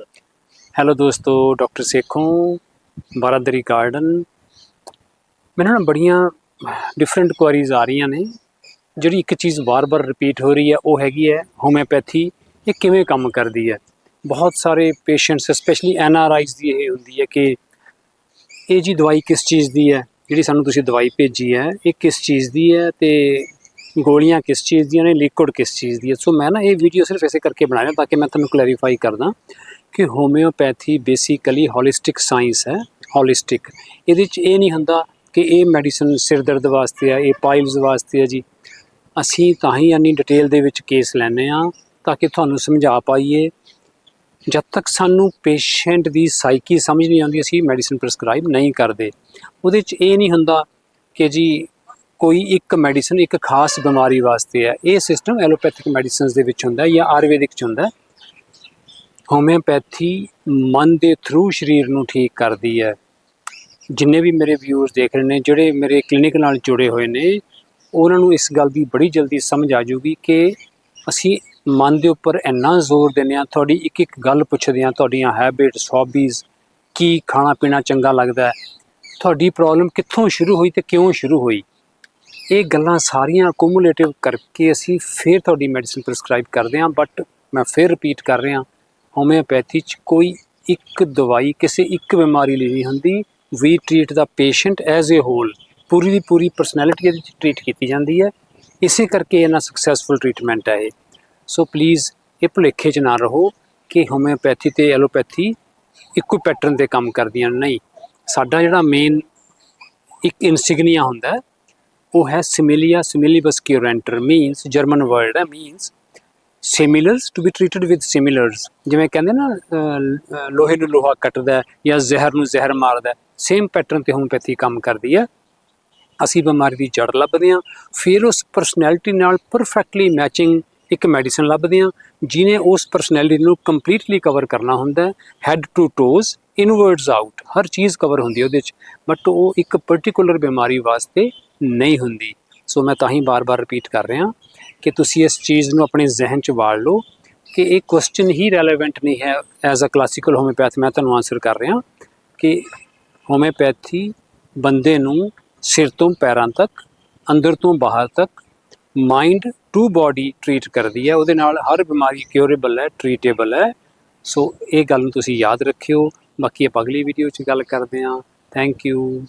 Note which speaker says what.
Speaker 1: Sir
Speaker 2: hello ਦੋਸਤੋ doctor Sekhon Baradari garden ਮੈਨੂੰ ਨਾ ਬੜੀਆਂ ਡਿਫਰੈਂਟ ਕੁਐਰੀਜ਼ ਆ ਰਹੀਆਂ ਨੇ ਜਿਹੜੀ ਇੱਕ ਚੀਜ਼ ਵਾਰ-ਵਾਰ ਰਿਪੀਟ ਹੋ ਰਹੀ ਹੈ ਉਹ ਹੈਗੀ ਹੈ ਹੋਮਿਓਪੈਥੀ ਇਹ ਕਿਵੇਂ ਕੰਮ ਕਰਦੀ ਹੈ ਬਹੁਤ ਸਾਰੇ patients specially N R Is ਦੀ ਇਹ ਹੁੰਦੀ ਹੈ ਕਿ ਇਹ ਜੀ ਦਵਾਈ ਕਿਸ ਚੀਜ਼ ਦੀ ਹੈ ਜਿਹੜੀ ਸਾਨੂੰ ਤੁਸੀਂ ਦਵਾਈ ਭੇਜੀ ਹੈ ਇਹ ਕਿਸ ਚੀਜ਼ ਦੀ ਹੈ ਤੇ ਗੋਲੀਆਂ ਕਿਸ ਚੀਜ਼ ਦੀਆਂ ਨੇ ਲਿਕੁਇਡ ਕਿਸ ਚੀਜ਼ ਦੀ ਹੈ ਸੋ ਮੈਂ ਨਾ ਇਹ ਵੀਡੀਓ ਸਿਰਫ ਇਸੇ ਕਰਕੇ ਬਣਾਇਆ ਤਾਂ ਕਿ ਮੈਂ ਤੁਹਾਨੂੰ ਕਲੈਰੀਫਾਈ ਕਰਦਾ ਕਿ ਹੋਮਿਓਪੈਥੀ ਬੇਸਿਕਲੀ ਹੋਲਿਸਟਿਕ ਸਾਇੰਸ ਹੈ ਹੋਲਿਸਟਿਕ ਇਹਦੇ ਚ ਇਹ ਨਹੀਂ ਹੁੰਦਾ ਕਿ ਇਹ ਮੈਡੀਸਨ ਸਿਰ ਦਰਦ ਵਾਸਤੇ ਆ, ਇਹ ਪਾਈਲਸ ਵਾਸਤੇ ਹੈ ਜੀ। ਅਸੀਂ ਤਾਂ ਹੀ ਇੰਨੀ ਡਿਟੇਲ ਦੇ ਵਿੱਚ ਕੇਸ ਲੈਨੇ ਆ ਤਾਂ ਕਿ ਤੁਹਾਨੂੰ ਸਮਝਾ ਪਾਈਏ। ਜਦ ਤੱਕ ਸਾਨੂੰ ਪੇਸ਼ੈਂਟ ਦੀ ਸਾਈਕੀ ਸਮਝ ਨਹੀਂ ਆਉਂਦੀ, ਅਸੀਂ ਮੈਡੀਸਨ ਪ੍ਰਸਕ੍ਰਾਈਬ ਨਹੀਂ ਕਰਦੇ। ਉਹਦੇ ਚ ਇਹ ਨਹੀਂ ਹੁੰਦਾ ਕਿ ਜੀ ਕੋਈ ਇੱਕ ਮੈਡੀਸਨ ਇੱਕ ਖਾਸ ਬਿਮਾਰੀ ਵਾਸਤੇ ਹੈ ਇਹ ਸਿਸਟਮ ਐਲੋਪੈਥਿਕ ਮੈਡੀਸਿਨਸ ਦੇ ਵਿੱਚ ਹੁੰਦਾ ਹੈ ਜਾਂ ਆਯੁਰਵੈਦਿਕ ਚ ਹੁੰਦਾ। ਹੈ ਹੋਮਿਓਪੈਥੀ ਮਨ ਦੇ ਥਰੂ ਸਰੀਰ ਨੂੰ ਠੀਕ ਕਰਦੀ ਹੈ। ਜਿੰਨੇ ਵੀ ਮੇਰੇ ਵਿਊਅਰਸ ਦੇਖ ਰਹੇ ਨੇ, ਜਿਹੜੇ ਮੇਰੇ ਕਲੀਨਿਕ ਨਾਲ ਜੁੜੇ ਹੋਏ ਨੇ, ਉਹਨਾਂ ਨੂੰ ਇਸ ਗੱਲ ਦੀ ਬੜੀ ਜਲਦੀ ਸਮਝ ਆ ਜਾਊਗੀ ਕਿ ਅਸੀਂ ਮਨ ਦੇ ਉੱਪਰ ਇੰਨਾ ਜ਼ੋਰ ਦਿੰਦੇ ਹਾਂ, ਤੁਹਾਡੀ ਇੱਕ ਇੱਕ ਗੱਲ ਪੁੱਛਦੇ ਹਾਂ, ਤੁਹਾਡੀਆਂ ਹੈਬਿਟਸ ਹੌਬੀਜ਼ ਕੀ ਖਾਣਾ ਪੀਣਾ ਚੰਗਾ ਲੱਗਦਾ ਹੈ, ਤੁਹਾਡੀ ਪ੍ਰੋਬਲਮ ਕਿੱਥੋਂ ਸ਼ੁਰੂ ਹੋਈ ਤੇ ਕਿਉਂ ਸ਼ੁਰੂ ਹੋਈ। ਇਹ ਗੱਲਾਂ ਸਾਰੀਆਂ ਅਕੂਮੂਲੇਟਿਵ ਕਰਕੇ ਅਸੀਂ ਫਿਰ ਤੁਹਾਡੀ ਮੈਡੀਸਿਨ ਪ੍ਰੈਸਕ੍ਰਾਈਬ ਕਰਦੇ ਹਾਂ ਬਟ ਮੈਂ ਫਿਰ ਰਿਪੀਟ ਕਰ ਰਿਹਾ ਹੋਮਿਓਪੈਥੀ ਚ ਕੋਈ ਇੱਕ ਦਵਾਈ ਕਿਸੇ ਇੱਕ ਬਿਮਾਰੀ ਲਈ ਨਹੀਂ ਹੁੰਦੀ। ਵੀ ਟ੍ਰੀਟ ਦਾ ਪੇਸ਼ੈਂਟ ਐਜ਼ ਅ ਹੋਲ ਪੂਰੀ ਦੀ ਪੂਰੀ ਪਰਸਨੈਲਿਟੀ ਇਹਦੇ ਵਿੱਚ ਟ੍ਰੀਟ ਕੀਤੀ ਜਾਂਦੀ ਹੈ। ਇਸੇ ਕਰਕੇ ਇਹਨਾਂ ਸਕਸੈਸਫੁਲ ਟ੍ਰੀਟਮੈਂਟ ਹੈ ਇਹ। ਸੋ ਪਲੀਜ਼ ਇਹ ਭੁਲੇਖੇ 'ਚ ਨਾ ਰਹੋ ਕਿ ਹੋਮਿਓਪੈਥੀ ਤੇ ਐਲੋਪੈਥੀ ਇੱਕੋ ਪੈਟਰਨ ਤੇ ਕੰਮ ਕਰਦੀਆਂ ਨਹੀਂ, ਸਾਡਾ ਜਿਹੜਾ ਮੇਨ ਇੱਕ ਇਨਸਿਗਨੀਆ ਹੁੰਦਾ, ਉਹ ਹੈ ਸਿਮਿਲੀਆ ਸਿਮਿਲੀਬਸ ਕਿਉਰੈਂਟਰ ਮੀਨਸ ਜਰਮਨ ਵਰਡ ਹੈ means similars to be treated with similars ਜਿਵੇਂ ਕਹਿੰਦੇ ਨਾ ਲੋਹੇ ਨੂੰ ਲੋਹਾ ਕੱਟਦਾ ਜਾਂ ਜ਼ਹਿਰ ਨੂੰ ਜ਼ਹਿਰ ਮਾਰਦਾ ਸੇਮ ਪੈਟਰਨ ਤੇ ਹੋਮਿਓਪੈਥੀ ਕੰਮ ਕਰਦੀ ਹੈ। ਅਸੀਂ ਬਿਮਾਰੀ ਦੀ ਜੜ ਲੱਭਦੇ ਹਾਂ, ਫਿਰ ਉਸ ਪਰਸਨੈਲਿਟੀ ਨਾਲ ਪਰਫੈਕਟਲੀ ਮੈਚਿੰਗ ਇੱਕ ਮੈਡੀਸਨ ਲੱਭਦੇ ਹਾਂ ਜਿਨੇ ਉਸ ਪਰਸਨੈਲਿਟੀ ਨੂੰ ਕੰਪਲੀਟਲੀ ਕਵਰ ਕਰਨਾ ਹੁੰਦਾ ਹੈ head to toes inwards out ਹਰ ਚੀਜ਼ ਕਵਰ ਹੁੰਦੀ ਹੈ ਉਹਦੇ ਚ। ਬਟ ਉਹ ਇੱਕ ਪਾਰਟਿਕੂਲਰ ਬਿਮਾਰੀ ਵਾਸਤੇ ਨਹੀਂ ਹੁੰਦੀ। ਸੋ ਮੈਂ ਤਾਂ ਹੀ ਬਾਰ-ਬਾਰ ਰਿਪੀਟ ਕਰ ਰਿਹਾ ਕਿ ਤੁਸੀਂ ਇਸ ਚੀਜ਼ ਨੂੰ ਆਪਣੇ ਜ਼ਿਹਨ ਚ ਵਾੜ ਲਓ ਕਿ ਇਹ ਕੁਐਸਚਨ ਹੀ ਰੈਲੇਵੈਂਟ ਨਹੀਂ ਹੈ ਐਜ਼ ਅ ਕਲਾਸੀਕਲ ਹੋਮਿਓਪੈਥ ਮੈਂ ਤੁਹਾਨੂੰ ਆਨਸਰ ਕਰ ਰਿਹਾ ਕਿ ਹੋਮਿਓਪੈਥੀ ਬੰਦੇ ਨੂੰ ਸਿਰ ਤੋਂ ਪੈਰਾਂ ਤੱਕ, ਅੰਦਰ ਤੋਂ ਬਾਹਰ ਤੱਕ ਮਾਈਂਡ ਟੂ ਬਾਡੀ ਟ੍ਰੀਟ ਕਰਦੀ ਹੈ। ਉਹਦੇ ਨਾਲ ਹਰ ਬਿਮਾਰੀ ਕਿਉਰੇਬਲ ਹੈ ਟ੍ਰੀਟੇਬਲ ਹੈ। ਸੋ ਇਹ ਗੱਲ ਨੂੰ ਤੁਸੀਂ ਯਾਦ ਰੱਖਿਓ। ਬਾਕੀ ਆਪਾਂ ਅਗਲੀ ਵੀਡੀਓ 'ਚ ਗੱਲ ਕਰਦੇ ਹਾਂ। Thank you